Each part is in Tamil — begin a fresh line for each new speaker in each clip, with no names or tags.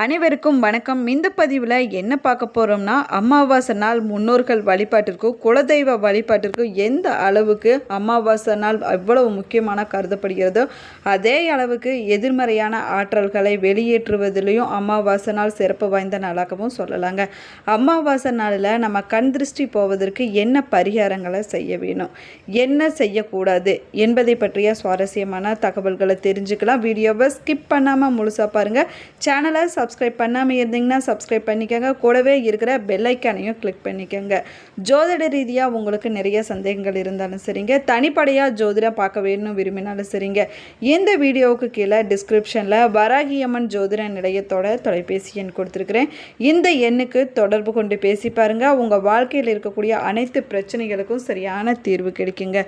அனைவருக்கும் வணக்கம். இந்த பதிவில் என்ன பார்க்க போகிறோம்னா அமாவாசை நாள் முன்னோர்கள் வழிபாட்டிற்கும் குலதெய்வ வழிபாட்டிற்கும் எந்த அளவுக்கு அமாவாசை நாள் எவ்வளவு முக்கியமான கருதப்படுகிறதோ அதே அளவுக்கு எதிர்மறையான ஆற்றல்களை வெளியேற்றுவதிலையும் அமாவாசை நாள் சிறப்பு வாய்ந்த நாளாகவும் சொல்லலாங்க. அமாவாசை நாளில் நம்ம கண் திருஷ்டி போவதற்கு என்ன பரிகாரங்களை செய்ய வேணும்? என்ன செய்யக்கூடாது? என்பதை பற்றிய சுவாரஸ்யமான தகவல்களை தெரிஞ்சுக்கலாம். வீடியோவை ஸ்கிப் பண்ணாமல் முழுசாக பாருங்கள் சேனலை சப்ஸ்கிரைப் பண்ணாமல் இருந்தீங்கன்னா சப்ஸ்கிரைப் பண்ணிக்கோங்க. கூடவே இருக்கிற பெல்லைக்கானையும் கிளிக் பண்ணிக்கோங்க. ஜோதிட ரீதியாக உங்களுக்கு நிறைய சந்தேகங்கள் இருந்தாலும் சரிங்க. தனிப்படையாக ஜோதிடம் பார்க்க வேணும்னு விரும்பினாலும் சரிங்க. இந்த வீடியோவுக்கு கீழே டிஸ்கிரிப்ஷனில் வராகியம்மன் ஜோதிட நிலையத்தோட தொலைபேசி எண் கொடுத்துருக்குறேன். இந்த எண்ணுக்கு தொடர்பு கொண்டு பேசி பாருங்கள் உங்கள் வாழ்க்கையில் இருக்கக்கூடிய அனைத்து பிரச்சனைகளுக்கும் சரியான தீர்வு கிடைக்குங்க.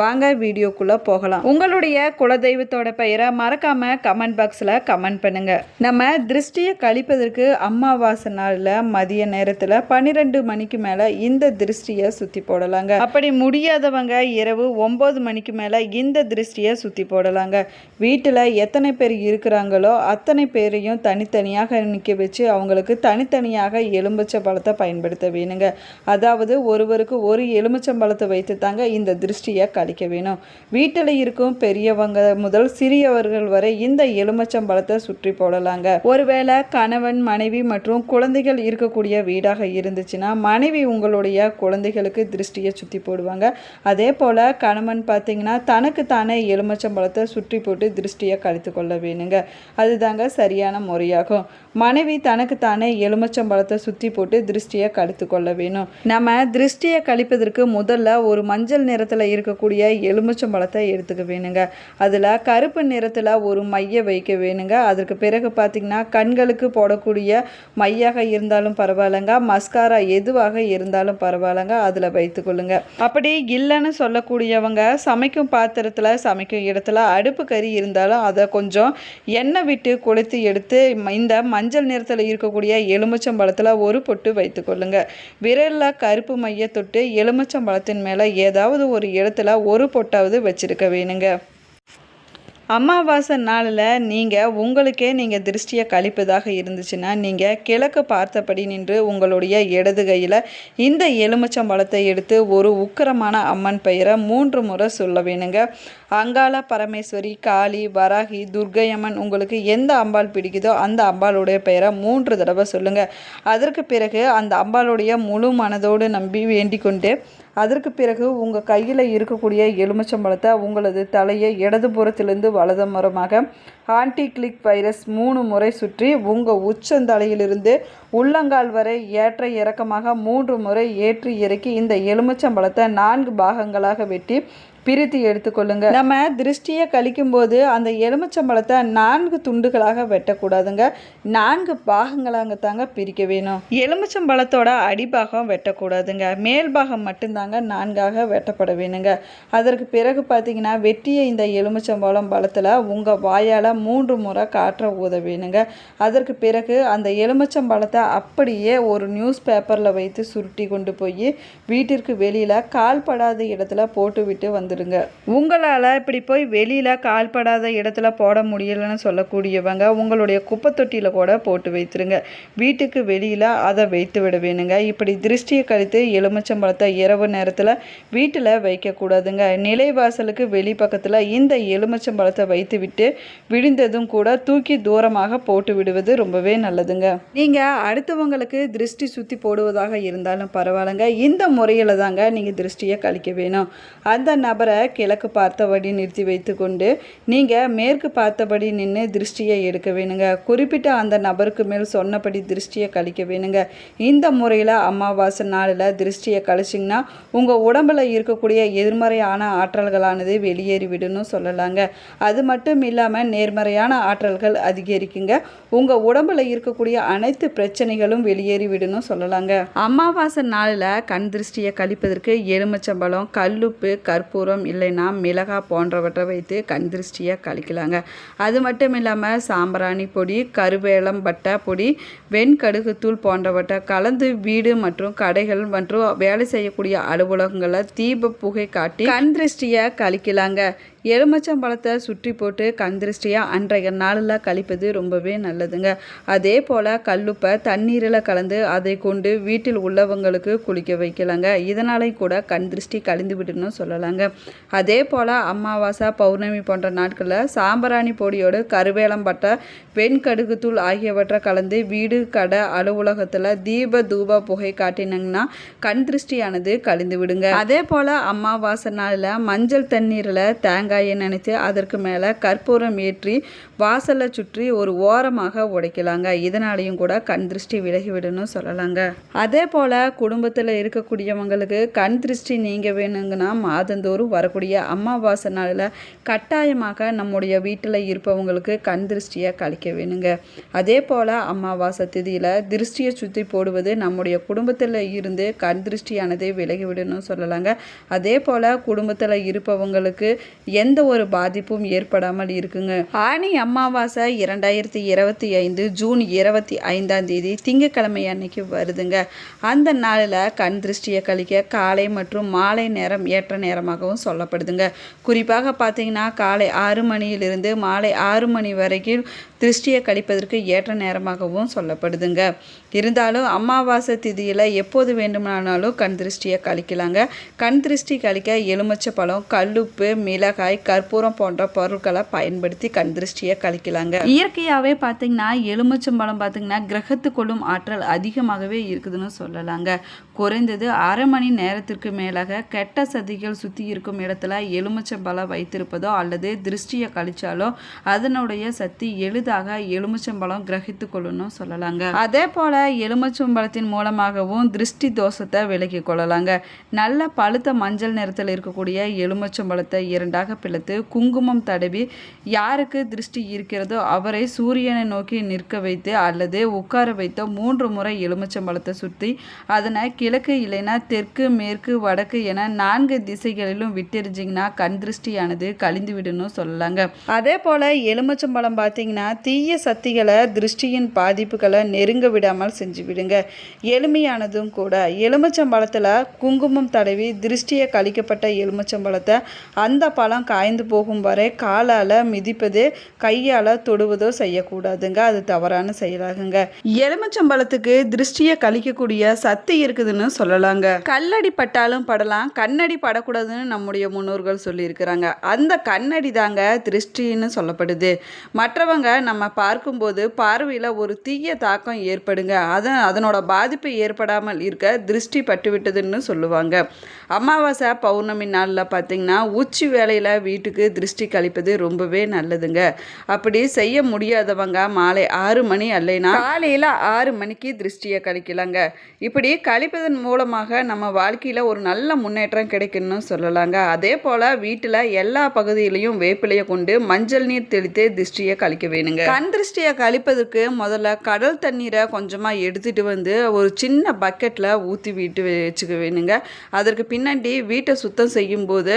வாங்க வீடியோக்குள்ளே போகலாம். உங்களுடைய குலதெய்வத்தோட பெயரை மறக்காமல் கமெண்ட் பாக்ஸில் கமெண்ட் பண்ணுங்கள் நம்ம திருஷ்டி திருஷ்டியை கழிப்பதற்கு அம்மாவாசை நாளில் மதிய நேரத்தில் பன்னிரெண்டு மணிக்கு மேலே இந்த திருஷ்டியை சுற்றி போடலாங்க. அப்படி முடியாதவங்க இரவு ஒம்பது மணிக்கு மேலே இந்த திருஷ்டியை சுற்றி போடலாங்க. வீட்டில் எத்தனை பேர் இருக்கிறாங்களோ அத்தனை பேரையும் தனித்தனியாக நிற்க வச்சு அவங்களுக்கு தனித்தனியாக எலும்புச்சை பழத்தை பயன்படுத்த வேணுங்க. அதாவது ஒருவருக்கு ஒரு எலுமிச்சம்பழத்தை வைத்து தாங்க இந்த திருஷ்டியை கழிக்க வேணும். வீட்டில் இருக்கும் பெரியவங்க முதல் சிறியவர்கள் வரை இந்த எலுமிச்சம்பழத்தை சுற்றி போடலாங்க. ஒருவேளை கணவன் மனைவி மற்றும் குழந்தைகள் இருக்கக்கூடிய வீடாக இருந்துச்சுன்னா மனைவி உங்களுடைய குழந்தைகளுக்கு திருஷ்டியை சுற்றி போடுவாங்க. அதே போல் கணவன் பார்த்தீங்கன்னா தனக்கு தானே எலுமிச்சம்பழத்தை சுற்றி போட்டு திருஷ்டியை கழித்து கொள்ள வேணுங்க. அதுதாங்க சரியான முறையாகும். மனைவி தனக்கு தானே எலுமிச்சம்பழத்தை சுற்றி போட்டு திருஷ்டியை கழித்து கொள்ள வேணும். நம்ம திருஷ்டியை கழிப்பதற்கு முதல்ல ஒரு மஞ்சள் நிறத்தில் இருக்கக்கூடிய எலுமிச்சம்பழத்தை எடுத்துக்க வேணுங்க. அதில் கருப்பு நிறத்தில் ஒரு மைய வைக்க வேணுங்க. அதற்கு பிறகு பார்த்திங்கன்னா கண்களுக்கு போடக்கூடிய மையாக இருந்தாலும் பரவாயில்லைங்க. மஸ்காரா எதுவாக இருந்தாலும் பரவாயில்லைங்க. அதில் வைத்துக்கொள்ளுங்க அப்படி இல்லைன்னு சொல்லக்கூடியவங்க சமைக்கும் பாத்திரத்தில் சமைக்கும் இடத்துல அடுப்பு கறி இருந்தாலும் அதை கொஞ்சம் எண்ணெய் விட்டு கொளுத்து எடுத்து இந்த மஞ்சள் நிறத்தில் இருக்கக்கூடிய எலுமிச்சம்பழத்தில் ஒரு பொட்டு வைத்துக்கொள்ளுங்க விரலில் கருப்பு மைய தொட்டு எலுமிச்சம்பழத்தின் மேலே ஏதாவது ஒரு இடத்துல ஒரு பொட்டாவது வச்சிருக்க வேணுங்க. அமாவாசை நாளில் நீங்கள் உங்களுக்கே நீங்கள் திருஷ்டியை கழிப்பதாக இருந்துச்சுன்னா நீங்கள் கிழக்கு பார்த்தபடி நின்று உங்களுடைய இடது கையில் இந்த எலுமிச்சம்பழத்தை எடுத்து ஒரு உக்கிரமான அம்மன் பெயரை மூன்று முறை சொல்ல வேணுங்க. அங்காள பரமேஸ்வரி காளி வராகி துர்கையம்மன் உங்களுக்கு எந்த அம்பாள் பிடிக்குதோ அந்த அம்பாளுடைய பெயரை மூன்று தடவை சொல்லுங்கள் அதற்கு பிறகு அந்த அம்பாளுடைய முழு மனதோடு நம்பி வேண்டிக் கொண்டு அதற்கு பிறகு உங்கள் கையில் இருக்கக்கூடிய எலுமிச்சம்பழத்தை உங்களது தலையை இடதுபுறத்திலிருந்து வலது மரமாக ஆன்டி கிளிக் வைரஸ் மூணு முறை சுற்றி உங்கள் உச்சந்தலையிலிருந்து உள்ளங்கால் வரை ஏற்ற இறக்கமாக மூன்று முறை ஏற்றி இறக்கி இந்த எலுமிச்சம்பழத்தை நான்கு பாகங்களாக வெட்டி பிரித்து எடுத்துக்கொள்ளுங்க. நம்ம திருஷ்டியை கழிக்கும் போது அந்த எலுமிச்சம்பழத்தை நான்கு துண்டுகளாக வெட்டக்கூடாதுங்க. நான்கு பாகங்களாக தாங்க பிரிக்க வேணும். எலுமிச்சம்பழத்தோட அடிபாகம் வெட்டக்கூடாதுங்க. மேல் பாகம் மட்டும்தாங்க நான்காக வெட்டப்பட வேணுங்க. அதற்கு பிறகு பார்த்தீங்கன்னா வெட்டிய இந்த எலுமிச்சம்பழம் பழத்தில் உங்கள் வாயால் மூன்று முறை காற்ற ஊத வேணுங்க. அதற்கு பிறகு அந்த எலுமிச்சம்பழத்தை அப்படியே ஒரு நியூஸ் பேப்பரில் வைத்து சுருட்டி கொண்டு போய் வீட்டிற்கு வெளியில் கால்படாத இடத்துல போட்டு விட்டு வந்து வந்துடுங்க உங்களால் இப்படி போய் வெளியில் கால்படாத இடத்துல போட முடியலன்னு சொல்லக்கூடியவங்க உங்களுடைய குப்பை தொட்டியில் கூட போட்டு வைத்துருங்க. வீட்டுக்கு வெளியில் அதை வைத்து விட வேணுங்க இப்படி திருஷ்டியை கழித்து எலுமிச்சம்பழத்தை இரவு நேரத்தில் வீட்டில் வைக்கக்கூடாதுங்க. நிலைவாசலுக்கு வெளி பக்கத்தில் இந்த எலுமிச்சம்பழத்தை வைத்து விட்டு விழுந்ததும் கூட தூக்கி தூரமாக போட்டு விடுவது ரொம்பவே நல்லதுங்க. நீங்கள் அடுத்தவங்களுக்கு திருஷ்டி சுற்றி போடுவதாக இருந்தாலும் பரவாயில்லைங்க. இந்த முறையில் தாங்க நீங்கள் திருஷ்டியை கழிக்க வேணும். அந்த நபர் கிழக்கு பார்த்தபடி நிறுத்தி வைத்துக்கொண்டு நீங்கள் மேற்கு பார்த்தபடி நின்று திருஷ்டியை எடுக்க வேணுங்க. குறிப்பிட்ட அந்த நபருக்கு மேல் சொன்னபடி திருஷ்டியை கழிக்க வேணுங்க. இந்த முறையில் அமாவாசை நாளில் திருஷ்டியை கழிச்சிங்கன்னா உங்கள் உடம்பில் இருக்கக்கூடிய எதிர்மறையான ஆற்றல்களானது வெளியேறிவிடுன்னு சொல்லலாங்க. அது மட்டும் இல்லாமல் நேர்மறையான ஆற்றல்கள் அதிகரிக்குங்க. உங்கள் உடம்பில் இருக்கக்கூடிய அனைத்து பிரச்சனைகளும் வெளியேறிவிடுன்னு சொல்லலாங்க. அமாவாசை நாளில் கண் திருஷ்டியை கழிப்பதற்கு எலுமிச்சம்பழம் கல்லுப்பு கற்பூரம் இல்லைன்னா மிளகாய் போன்றவற்றை வைத்து கண் திருஷ்டியாக கழிக்கலாங்க. அது மட்டும் இல்லாமல் சாம்பிராணி பொடி கருவேலம் பட்டா பொடி வெண்கடுகுத்தூள் போன்றவற்றை கலந்து வீடு மற்றும் கடைகள் மற்றும் வேலை செய்யக்கூடிய அலுவலகங்களில் தீப புகை காட்டி கண் திருஷ்டியை கழிக்கலாங்க. எலுமிச்சம்பழத்தை சுற்றி போட்டு கண் திருஷ்டியாக அன்றைய நாளில் கழிப்பது ரொம்பவே நல்லதுங்க. அதே போல் கல்லுப்பை தண்ணீரில் கலந்து அதை கொண்டு வீட்டில் உள்ளவங்களுக்கு குளிக்க வைக்கலாங்க. இதனாலையும் கூட கண் திருஷ்டி கழிந்து விடுன்னு சொல்லலாங்க. அதே போல் அமாவாசை பௌர்ணமி போன்ற நாட்களில் சாம்பராணி பொடியோடு கருவேலம்பட்டை வெண்கடுகுத்தூள் ஆகியவற்றை கலந்து வீடு கடை அலுவலகத்தில் தீப தூப புகை காட்டினீங்கன்னா கண் திருஷ்டியானது கழிந்து விடுங்க. அதே போல் அமாவாசை நாளில் மஞ்சள் தண்ணீரில் தேங்காயை நினைத்து அதற்கு மேலே கற்பூரம் ஏற்றி வாசலை சுற்றி ஒரு ஓரமாக உடைக்கலாங்க. இதனாலையும் கூட கண் திருஷ்டி விலகிவிடணும் சொல்லலாங்க. அதே போல் குடும்பத்தில் இருக்கக்கூடியவங்களுக்கு கண் திருஷ்டி நீங்க வேணுங்கன்னா மாதந்தோறும் வரக்கூடிய அமாவாசை நாளில் கட்டாயமாக நம்முடைய வீட்டில் இருப்பவங்களுக்கு கண் திருஷ்டியை கழிக்க வேணுங்க. அதே போல் அமாவாசை திதியில் திருஷ்டியை சுற்றி போடுவது நம்முடைய குடும்பத்தில் இருந்து கண் திருஷ்டியானது விலகிவிடணும் சொல்லலாங்க. அதே போல் குடும்பத்தில் இருப்பவங்களுக்கு எந்த ஒரு பாதிப்பும் ஏற்படாமல் இருக்குங்க. ஆனி அமாவாசை இரண்டாயிரத்தி இருபத்தி ஐந்து ஜூன் இருபத்தி ஐந்தாம் தேதி திங்கக்கிழமை அன்னைக்கு வருதுங்க. அந்த நாளில் கண் திருஷ்டியை கழிக்க காலை மற்றும் மாலை நேரம் ஏற்ற நேரமாகவும் சொல்லப்படுதுங்க. குறிப்பாக பார்த்தீங்கன்னா காலை ஆறு மணியிலிருந்து மாலை ஆறு மணி வரைக்கும் திருஷ்டியை கழிப்பதற்கு ஏற்ற நேரமாகவும் சொல்லப்படுதுங்க. இருந்தாலும் அமாவாசை திதியில் எப்போது வேண்டுமானாலும் கண் திருஷ்டியை கழிக்கலாங்க. கண் திருஷ்டி கழிக்க எலுமிச்சை பழம் கல்லுப்பு மிளகாய் கற்பூரம் போன்ற பொருட்களை பயன்படுத்தி கண் திருஷ்டியை கழிக்கலாங்க. இயற்கையாகவே பார்த்தீங்கன்னா எலுமிச்சம்பழம் பார்த்தீங்கன்னா கிரகத்து கொள்ளும் ஆற்றல் அதிகமாகவே இருக்குதுன்னு சொல்லலாங்க. குறைந்தது அரை மணி நேரத்திற்கு மேலாக கெட்ட சதிகள் சுற்றி இருக்கும் இடத்துல எலுமிச்சம்பழம் வைத்திருப்பதோ அல்லது திருஷ்டியை கழிச்சாலோ அதனுடைய சக்தி எளிதாக எலுமிச்சம்பழம் கிரகித்து கொள்ளணும் சொல்லலாங்க. அதே போல் எலுமிச்சம்பழத்தின் மூலமாகவும் திருஷ்டி தோஷத்தை விலக்கி கொள்ளலாங்க. நல்ல பழுத்த மஞ்சள் நிறத்தில் இருக்கக்கூடிய எலுமிச்சம்பழத்தை இரண்டாக பிளத்து குங்குமம் தடவி யாருக்கு திருஷ்டி இருக்கிறதோ அவரை சூரியனை நோக்கி நிற்க வைத்து அல்லது உட்கார வைத்த மூன்று முறை எலுமிச்சம்பழத்தை சுற்றி அதனை கிழக்கு இல்லைன்னா தெற்கு மேற்கு வடக்கு என நான்கு திசைகளிலும் விட்டெறிஞ்சிங்கன்னா கண் திருஷ்டியானது கழிந்து விடணும் சொல்லலாங்க. அதே போல் எலுமிச்சம்பழம் பார்த்தீங்கன்னா தீய சக்திகளை திருஷ்டியின் பாதிப்புகளை நெருங்க விடாமல் செஞ்சு விடுங்க. எளிமையானதும் கூட. எலுமிச்சம்பழத்தில் குங்குமம் தடவி திருஷ்டியை கழிக்கப்பட்ட எலுமிச்சம்பழத்தை அந்த பழம் காய்ந்து போகும் வரை காலால் மிதிப்பது கையால் தொடுவதோ செய்யக்கூடாதுங்க. அது தவறான செயலாகுங்க. எலுமிச்சம்பழத்துக்கு திருஷ்டியை கழிக்கக்கூடிய சக்தி இருக்குதுன்னு சொல்லலாங்க. கல்லடி பட்டாலும் படலாம் கண்ணடி படக்கூடாதுன்னு நம்முடைய முன்னோர்கள் சொல்லியிருக்கிறாங்க. அந்த கண்ணடி தாங்க திருஷ்டின்னு சொல்லப்படுது. மற்றவங்க நம்ம பார்க்கும்போது பார்வையில் ஒரு தீய தாக்கம் ஏற்படுங்க. அதன் அதனோட பாதிப்பு ஏற்படாமல் இருக்க திருஷ்டி பட்டுவிட்டதுன்னு சொல்லுவாங்க. அமாவாசை பௌர்ணமி நாளில் பார்த்தீங்கன்னா உச்சி வேலையில் வீட்டுக்கு திருஷ்டி கழிப்பது ரொம்பவே நல்லதுங்க. அப்படி செய்ய முடியாதவங்க மாலை ஆறு மணி அல்லைனா காலையில் ஆறு மணிக்கு திருஷ்டியை கழிக்கலாங்க. இப்படி கழிப்பதன் மூலமாக நம்ம வாழ்க்கையில் ஒரு நல்ல முன்னேற்றம் கிடைக்குன்னு சொல்லலாங்க. அதே போல் வீட்டில் எல்லா பகுதியிலையும் வேப்பிலையை கொண்டு மஞ்சள் நீர் தெளித்து திருஷ்டியை கழிக்க வேணுங்க. கண் திருஷ்டியை கழிப்பதற்கு முதல்ல கடல் தண்ணீரை கொஞ்சமாக எடுத்துட்டு வந்து ஒரு சின்ன பக்கெட்டில் ஊற்றி விட்டு வச்சுக்க வேணுங்க. அதற்கு பின்னாடி வீட்டை சுத்தம் செய்யும்போது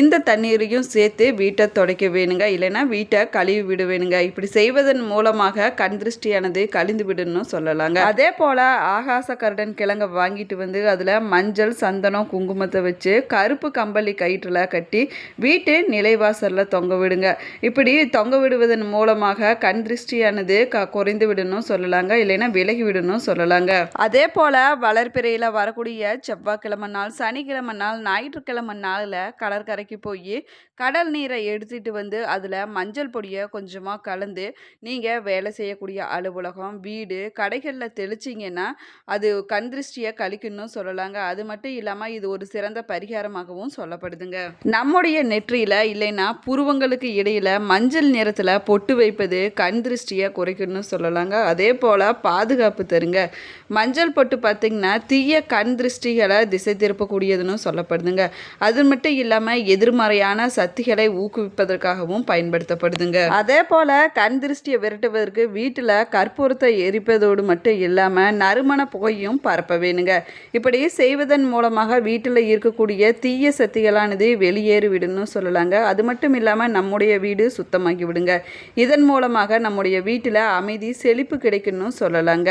இந்த தண்ணீரையும் சேர்த்து வீட்டை துடைக்க வேணுங்க. இல்லைன்னா வீட்டை கழுவி விட வேணுங்க. இப்படி செய்வதன் மூலமாக கண் திருஷ்டியானது கழிந்து விடணும் சொல்லலாங்க. அதே போல் ஆகாச கருடன் கிழங்க வாங்கிட்டு வந்து அதில் மஞ்சள் சந்தனம் குங்குமத்தை வச்சு கருப்பு கம்பளி கயிற்றில் கட்டி வீட்டு நிலைவாசலில் தொங்க விடுங்க. இப்படி தொங்க விடுவதன் மூலமாக கண் திருஷ்டியானது க குறைந்து விடணும் சொல்லலாங்க இல்லைன்னா விலகி விடணும் சொல்லலாங்க. அதே போல் வளர்ப்பிறையில் வரக்கூடிய செவ்வாய்க்கிழமை நாள் சனிக்கிழமை நாள் ஞாயிற்றுக்கிழமை நாளில் கடற்கரைக்கு போய் கடல் நீரை எடுத்துட்டு வந்து அதில் மஞ்சள் பொடியை கொஞ்சமாக கலந்து நீங்கள் வேலை செய்யக்கூடிய அலுவலகம் வீடு கடைகளில் தெளிச்சிங்கன்னா அது கண் திருஷ்டியை கழிக்கணும்னு சொல்லலாங்க. அது மட்டும் இல்லாமல் இது ஒரு சிறந்த பரிகாரமாகவும் சொல்லப்படுதுங்க. நம்முடைய நெற்றியில் இல்லைன்னா புருவங்களுக்கு இடையில் மஞ்சள் நிறத்தில் பொட்டு வைப்பது கண் திருஷ்டியை குறைக்கணும்னு சொல்லலாங்க. அதே போல் பாதுகாப்பு தருங்க. மஞ்சள் பொட்டு பார்த்திங்கன்னா தீய கண் திருஷ்டிகளை திசை திருப்பக்கூடியதுன்னு சொல்லப்படுதுங்க. அது மட்டும் இல்லாமல் எதிர்மறையான சக்திகளை ஊக்குவிப்பதற்காகவும் பயன்படுத்தப்படுதுங்க. அதே போல் கண் திருஷ்டியை விரட்டுவதற்கு வீட்டில் கற்பூரத்தை எரிப்பதோடு மட்டும் இல்லாமல் நறுமண புகையும் பரப்ப வேணுங்க. இப்படி செய்வதன் மூலமாக வீட்டில் இருக்கக்கூடிய தீய சக்திகளானது வெளியேறிவிடுன்னு சொல்லலாங்க. அது மட்டும் இல்லாமல் நம்முடைய வீடு சுத்தமாகி விடுங்க இதன் மூலமாக மூலமாக நம்முடைய வீட்டில் அமைதி செழிப்பு கிடைக்கணும்னு சொல்லலாங்க.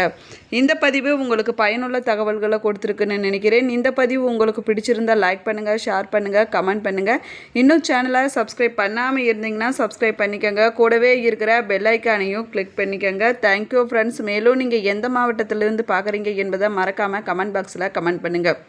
இந்த பதிவு உங்களுக்கு பயனுள்ள தகவல்களை கொடுத்துருக்குன்னு நினைக்கிறேன். இந்த பதிவு உங்களுக்கு பிடிச்சிருந்தா லைக் பண்ணுங்கள் ஷேர் பண்ணுங்கள் கமெண்ட் பண்ணுங்கள் இன்னும் சேனலை சப்ஸ்கிரைப் பண்ணாமல் இருந்தீங்கன்னா சப்ஸ்கிரைப் பண்ணிக்கோங்க. கூடவே இருக்கிற பெல்லைக்கானையும் கிளிக் பண்ணிக்கோங்க. தேங்க்யூ ஃப்ரெண்ட்ஸ் மேலும் நீங்கள் எந்த மாவட்டத்திலிருந்து பார்க்குறீங்க என்பதை மறக்காமல் கமெண்ட் பாக்ஸில் கமெண்ட் பண்ணுங்கள்